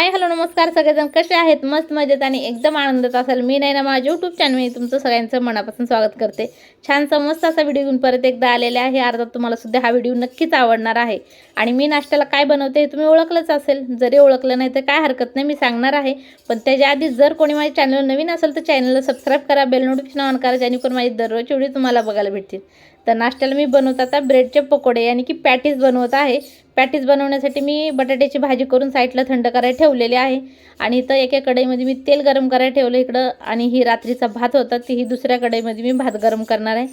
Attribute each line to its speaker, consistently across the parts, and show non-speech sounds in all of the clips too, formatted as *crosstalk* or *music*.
Speaker 1: Hi hello नमस्कार सगळेजण. कसे आहेत? मस्त मजेत आणि एकदम आनंदात असाल. मी नाही ना माझ्या यूट्यूब चॅनल तुमचं सगळ्यांचं मनापासून स्वागत करते. छानसा मस्त असा व्हिडिओ घेऊन परत एकदा आलेले आहे. अर्धा तुम्हाला सुद्धा हा व्हिडिओ नक्कीच आवडणार आहे. आणि मी नाश्त्याला काय बनवते हे तुम्ही ओळखलंच असेल. जरी ओळखलं नाही तर काय हरकत नाही मी सांगणार आहे. पण त्याच्या आधी जर कोणी माझ्या चॅनल नवीन असेल तर चॅनलला सबस्क्राईब करा बेल नोटिफिकेशन ऑन करा. जेणेकरून माझी दररोज व्हिडिओ तुम्हाला बघायला भेटतील. तर नाश्त्याला मी बनवत आता ब्रेडचे पकोडे यानी की पॅटीस बनवत आहे. पॅटीस बनवण्यासाठी मी बटाट्याची भाजी करून साईडला थंड करायला ठेवलेली आहे. आणि इथं एका कढईमध्ये मी तेल गरम करायला ठेवलं इकडं. आणि ही रात्रीचा भात होता तीही दुसऱ्या कढईमध्ये मी भात गरम करणार आहे.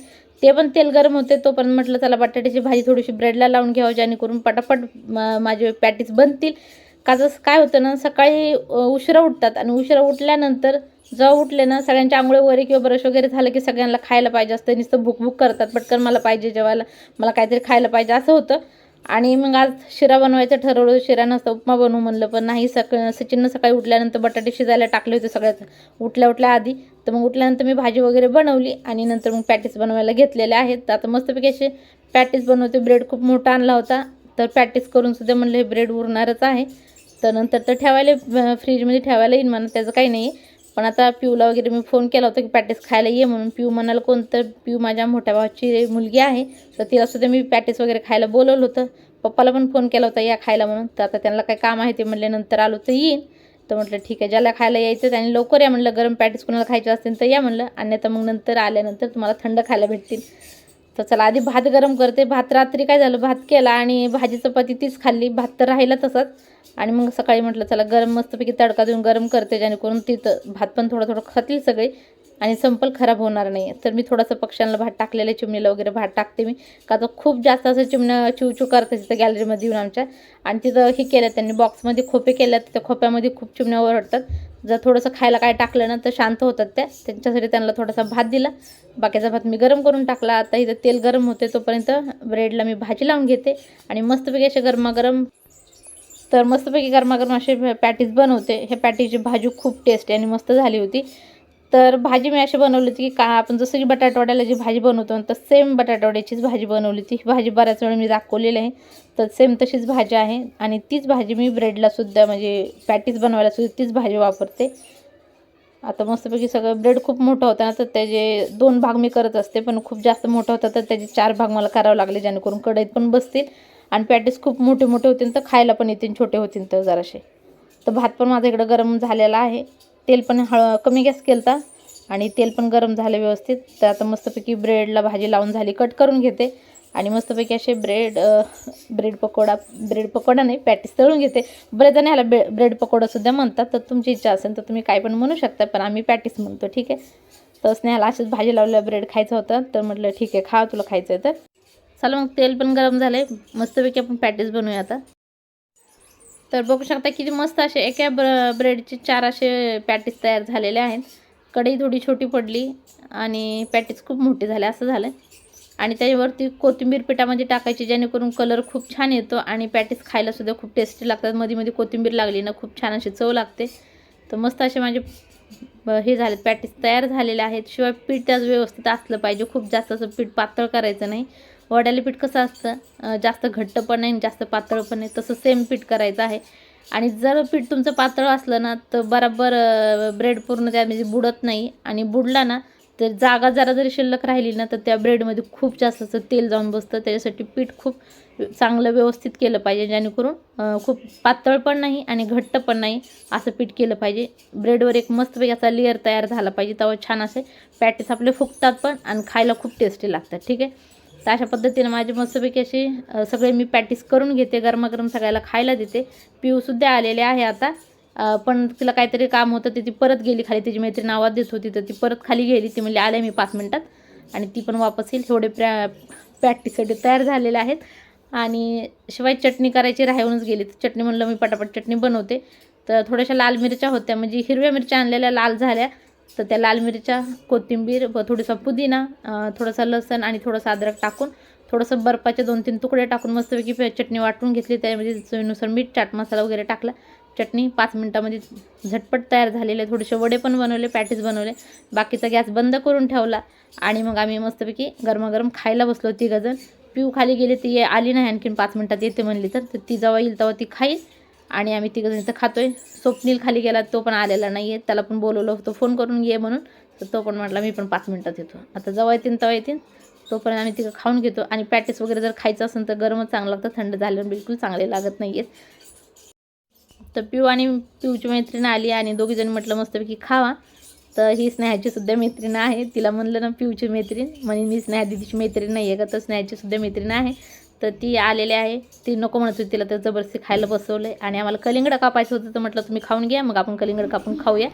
Speaker 1: ते पण तेल गरम होते तोपर्यंत म्हटलं चला बटाट्याची भाजी थोडीशी ब्रेडला लावून घ्यावं जेणेकरून पटापट माझे पॅटीस बनतील. का जसं काय होतं ना सकाळी उशिरा उठतात. आणि उशिरा उठल्यानंतर जेव्हा उठले ना सगळ्यांच्या आंघोळ वगैरे किंवा ब्रश वगैरे झालं की सगळ्यांना खायला पाहिजे असतं. नुसतं भूक करतात पटकन मला पाहिजे जेवायला मला काहीतरी खायला पाहिजे असं होतं. आणि मग आज शिरा बनवायचं ठरवलं शिरा नसतं उपमा बनवू म्हणलं पण नाही सक सचिननं सकाळी उठल्यानंतर बटाटे शिजायला टाकले होते सगळ्यात. उठल्या उठल्या आधी तर मग उठल्यानंतर मी भाजी वगैरे बनवली आणि नंतर मग पॅटीस बनवायला घेतलेले आहेत. तर आता मस्तपैकी असे पॅटीस बनवते. ब्रेड खूप मोठा आणला होता तर पॅटीस करून सुद्धा म्हणलं हे ब्रेड उरणारच आहे. तर नंतर तर ठेवायला फ्रीजमध्ये ठेवायला येईन म्हणा त्याचं काही नाही पण आता पिऊला वगैरे मी फोन केला होता की पॅटीस खायला ये म्हणून. पिऊ म्हणाल कोणतं पिऊ माझ्या मोठ्या भावाची मुलगी आहे. तर तिला सुद्धा मी पॅटीस वगैरे खायला बोलवलं होतं. पप्पाला पण फोन केला होता या खायला म्हणून. तर आता त्यांना काय काम आहे ते म्हणले नंतर आलो तर येईन. तर म्हटलं ठीक आहे ज्याला खायला यायचं त्याने लवकर या. म्हणलं गरम पॅटीस कोणाला खायचे असतील तर या. म्हणलं आणि तर मग नंतर आल्यानंतर तुम्हाला थंड खायला भेटतील. तर चला आधी भात गरम करते. भात रात्री काय झालं? भात केला आणि भाजी चपाती तीच खाल्ली. भात तर राहिला तसाच. आणि मग सकाळी म्हटलं चला गरम मस्तपैकी तडका देऊन गरम करते जेणेकरून तिथं भात पण थोडं थोडं खातील सगळे आणि संपल खराब होणार नाही. तर मी थोडंसं पक्ष्यांना भात टाकलेलं आहे चिमणीला वगैरे भात टाकते मी. का तर खूप जास्त असं चिमणं चिवचू करते तिथं गॅलरीमध्ये येऊन आमच्या. आणि तिथं हे केलं त्यांनी बॉक्समध्ये खोपे केल्या त्या खोप्यामध्ये खूप चिमण्या ओरडतात. जर थोडंसं खायला काय टाकलं ना तर शांत होतात त्या. त्यांच्यासाठी त्यांना थोडासा भात दिला. बाकीचा भात मी गरम करून टाकला. आता इथं तेल गरम होते तोपर्यंत ब्रेडला मी भाजी लावून घेते. आणि मस्तपैकी असे गरमागरम तर मस्तपैकी गरमागरम असे पॅटीज बनवते. हे पॅटीची भाजी खूप टेस्टी आणि मस्त झाली होती. तर भाजी मी अशी बनवली होती की का आपण जसं की बटाटवड्याला जी भाजी बनवतो तर सेम बटाटवड्याचीच भाजी बनवली होती. ही भाजी बऱ्याच वेळा मी दाखवलेली आहे. तर सेम तशीच भाजी आहे. आणि तीच भाजी मी ब्रेडला सुद्धा म्हणजे पॅटीस बनवायला सुद्धा तीच भाजी वापरते. आता मस्तपैकी सगळं ब्रेड खूप मोठं होतं ना तर त्याचे दोन भाग मी करत असते. पण खूप जास्त मोठं होतं तर त्याचे चार भाग मला करावं लागले जेणेकरून कढईत पण बसतील. आणि पॅटीस खूप मोठे मोठे होतील तर खायला पण येतील छोटे होतील तर जरासे. तर भात पण माझा इकडं गरम झालेला आहे. तेल पण हळ कमी गॅस केलता. आणि तेल पण गरम झाले व्यवस्थित. तर आता मस्तपैकी ब्रेडला भाजी लावून झाली कट करून घेते. आणि मस्तपैकी असे bread bread pakoda bread pakoda नाही पॅटीस तळून घेते. बरेच जण ह्याला ब्रे ब्रेड पकोडासुद्धा म्हणतात तर तुमची इच्छा असेल तर तुम्ही काय पण म्हणू शकता पण आम्ही पॅटीस म्हणतो ठीक आहे? तर स्नेहाला अशीच भाजी लावल्या ब्रेड खायचं होतं तर म्हटलं ठीक आहे खा तुला खायचं आहे तर. चला मग तेल पण गरम झालं आहे मस्तपैकी आपण पॅटीस बनवूया आता. तर बघू शकता किती मस्त असे एका ब्र ब्रेडचे चार असे पॅटीस तयार झालेले आहेत. कढई थोडी छोटी पडली आणि पॅटीस खूप मोठी झाले असं झालं आणि त्याच्यावरती कोथिंबीर पिठामध्ये टाकायची जेणेकरून कलर खूप छान येतो आणि पॅटीस खायलासुद्धा खूप टेस्टी लागतात. मध्ये मध्ये कोथिंबीर लागली ना खूप छान अशी चव लागते. तर मस्त असे माझे हे झाले पॅटीस तयार झालेले आहेत. शिवाय पीठ त्याच व्यवस्थित असलं पाहिजे. खूप जास्त असं पीठ पातळ करायचं नाही. वड्याला पीठ कसं असतं? जास्त घट्ट पण नाही आणि जास्त पातळ पण नाही. तसं सेम पीठ करायचं आहे. आणि जर पीठ तुमचं पातळ असलं ना तर बराबर ब्रेड पूर्ण त्यामध्ये बुडत नाही. आणि बुडला ना तर जागा जरा जरी शिल्लक राहिली ना तर त्या ब्रेडमध्ये खूप जास्त असं तेल जाऊन बसतं. त्याच्यासाठी पीठ खूप चांगलं व्यवस्थित केलं पाहिजे जेणेकरून खूप पातळ पण नाही आणि घट्ट पण नाही असं पीठ केलं पाहिजे. ब्रेडवर एक मस्तपैकी असा लेअर तयार झाला पाहिजे तेव्हा छान असे पॅटीस आपले फुगतात पण आणि खायला खूप टेस्टी लागतात ठीक आहे? तर अशा पद्धतीने माझी मस्तपैकी अशी सगळे मी पॅटीस करून घेते गरमागरम सगळ्याला खायला देते. पिऊसुद्धा आलेले आहे आता. पण तिला काहीतरी काम होतं ते ती परत गेली खाली. तिची मैत्रीण आवाज देत होती तर ती परत खाली गेली. ती म्हणली आले मी पाच मिनटात. आणि ती पण वापस येईल. एवढे प्रॅ पॅटीसाठी तयार झालेले आहेत. आणि शिवाय चटणी करायची राहूनच गेली. तर चटणी म्हणलं मी पटापट चटणी बनवते. तर थोड्याशा लाल मिरच्या होत्या. म्हणजे हिरव्या मिरच्या आणलेल्या लाल झाल्या. तर त्या लाल मिरच्या कोथिंबीर व थोडासा पुदिना थोडासा लसण आणि थोडंसं अद्रक टाकून थोडंसं बर्फाचे दोन तीन तुकडे टाकून मस्तपैकी चटणी वाटून घेतली. त्यामध्ये चवीनुसार मीठ चाट मसाला वगैरे टाकला. चटणी पाच मिनटामध्ये झटपट तयार झालेले थोडेसे वडे पण बनवले पॅटीस बनवले. बाकीचा गॅस बंद करून ठेवला आणि मग आम्ही मस्तपैकी गरमागरम खायला बसलो तिघंजण. पिऊ खाली गेले ती ये- आली नाही आणखीन पाच मिनटात येते म्हणली तर. तर ती जेव्हा येईल तेव्हा ती खाईल आणि आम्ही तिघं इथं आहे स्वप्नील खाली गेला तो पण आलेला नाही आहे त्याला पण बोलवलं होतं फोन करून ये म्हणून. तर तो पण म्हटला मी पण पाच मिनटात येतो. आता जेव्हा येतील तेव्हा येतील. तोपर्यंत आम्ही तिथं खाऊन घेतो. आणि पॅटीस वगैरे जर खायचं असेल तर गरमच चांगलं लागतं. थंड झाल्यावर बिलकुल चांगले लागत नाही आहेत तर पिऊ आणि पिऊची मैत्रीण आली आणि दोघीजण म्हटलं मस्तपैकी खावा. तर ही स्नेहाची सुद्धा मैत्रीण आहे. तिला म्हणलं ना पिऊची मैत्रीण. म्हणे मी स्नेहा दिदीची मैत्रीण नाही आहे का? तर स्नेहाची सुद्धा मैत्रीण आहे. तर ती आलेली आहे. ती नको म्हणत होती तिला तर जबरदस्ती खायला बसवलं आहे आणि आम्हाला कलिंगडं कापायचं होतं तर म्हटलं तुम्ही खाऊन घ्या मग आपण कलिंगड कापून खाऊया.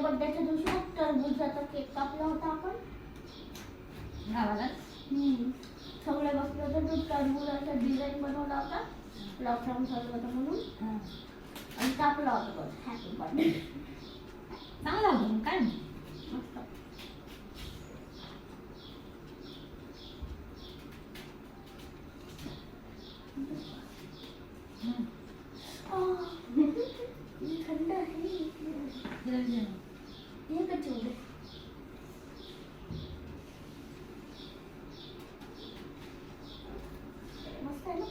Speaker 2: माझ्या बड्डेच्या दिवशी ना टरबूजाचा केक कापला होता आपण हम्म. सगळे बसले होते तो टरबूजाचा डिझाईन बनवला होता लॉकडाऊन चालू होतं म्हणून आणि कापला होता बस हॅपी बर्थडे
Speaker 1: काय
Speaker 2: मस्त आह, थंड आहे हे का चिवडे मस्त आहे ना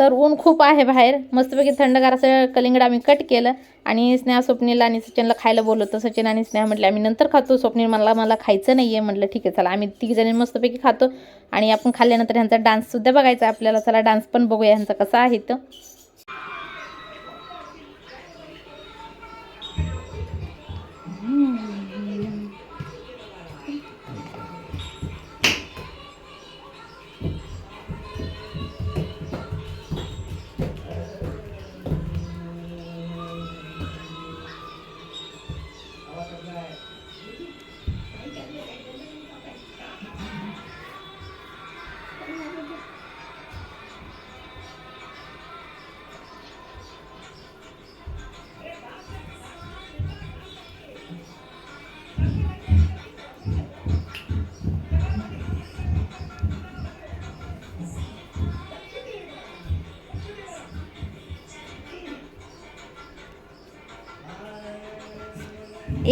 Speaker 1: तर ऊन खूप आहे बाहेर. मस्तपैकी थंडगार असं कलिंगड आम्ही कट केलं आणि स्नेहा स्वप्नीला आणि सचिनला खायला बोलवतं सचिन आणि स्नेहा म्हटले आम्ही नंतर खातो. स्वप्नील मला मला खायचं नाही आहे म्हटलं ठीक आहे चला. आम्ही तिघीजणी मस्तपैकी खातो आणि आपण खाल्ल्यानंतर ह्यांचा डान्ससुद्धा बघायचा आहे आपल्याला. चला डान्स पण बघूया ह्यांचा कसा आहे तर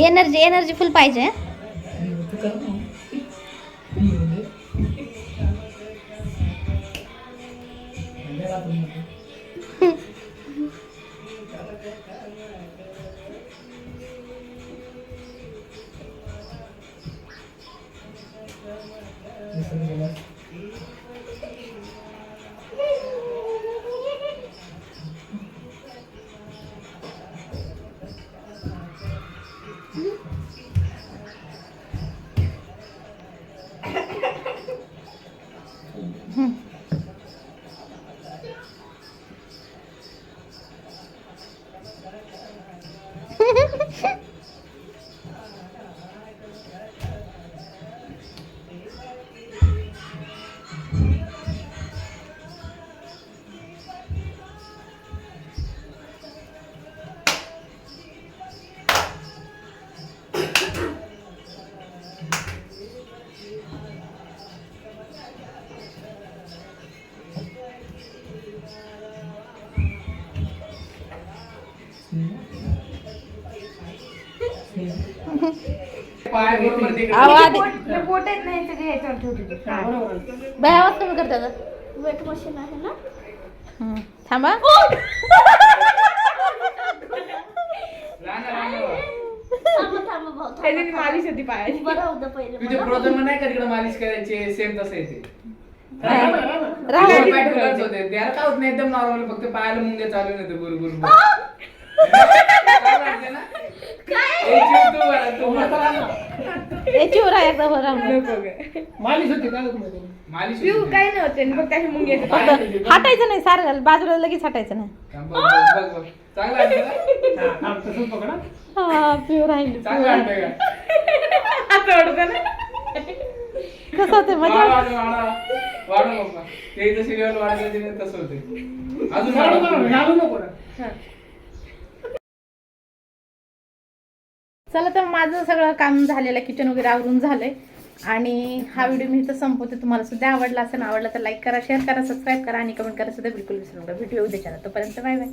Speaker 1: एनर्जी एनर्जी फुल पाहिजे. आवाज.
Speaker 2: बोट आहेत नाही सगळे याच्यावर ठेवते
Speaker 1: बाय आवाज कमी करता का
Speaker 2: वेट मशीन आहे ना?
Speaker 1: हं. थांबा. *laughs*
Speaker 2: थांबा थांबा भाऊ थांबा, थांबा. उभं राहू दे पहिले
Speaker 3: तुझे
Speaker 2: मला.
Speaker 3: प्रोजन नाही का तिकडे मालिश करायची? सेम तसं येते
Speaker 1: राहू
Speaker 3: पाय ठेवलेच होते. त्याला काय होत नाही एकदम नॉर्मल फक्त पायाला मुंगे चालू नाही गुरु गुरु
Speaker 2: काय
Speaker 1: याची वर आहे एकदा वर राहून
Speaker 4: मालिश होती का मध्ये
Speaker 3: मालिश
Speaker 5: पिऊ काय नव्हते फक्त अशी मुंगे येते.
Speaker 1: फक्त हटायचं नाही सारं बाजूला लगेच हटायचं नाही.
Speaker 3: चांगलं वाटतं का
Speaker 4: हा तसंच पकडा
Speaker 1: हा पिऊ राहिली.
Speaker 3: चांगलं वाटतंय का?
Speaker 5: असं वाटतं ना?
Speaker 1: कसं होते
Speaker 3: वाढ
Speaker 1: मजा
Speaker 3: वाढ वाढ वाढ बाप्पा ते जसे तसं होते. अजून वाढव.
Speaker 4: नको, घालू नको ना.
Speaker 1: चला तर माझं सगळं काम झालेलं किचन वगैरे आवरून झालंय. आणि हा व्हिडिओ मी इथं संपवते. तुम्हाला सुद्धा आवडला असेल आवडला तर लाईक करा शेअर करा सबस्क्राईब करा आणि कमेंट करा सुद्धा. बिलकुल विसरू नका. व्हिडिओ उद्याच्या तोपर्यंत बाय बाय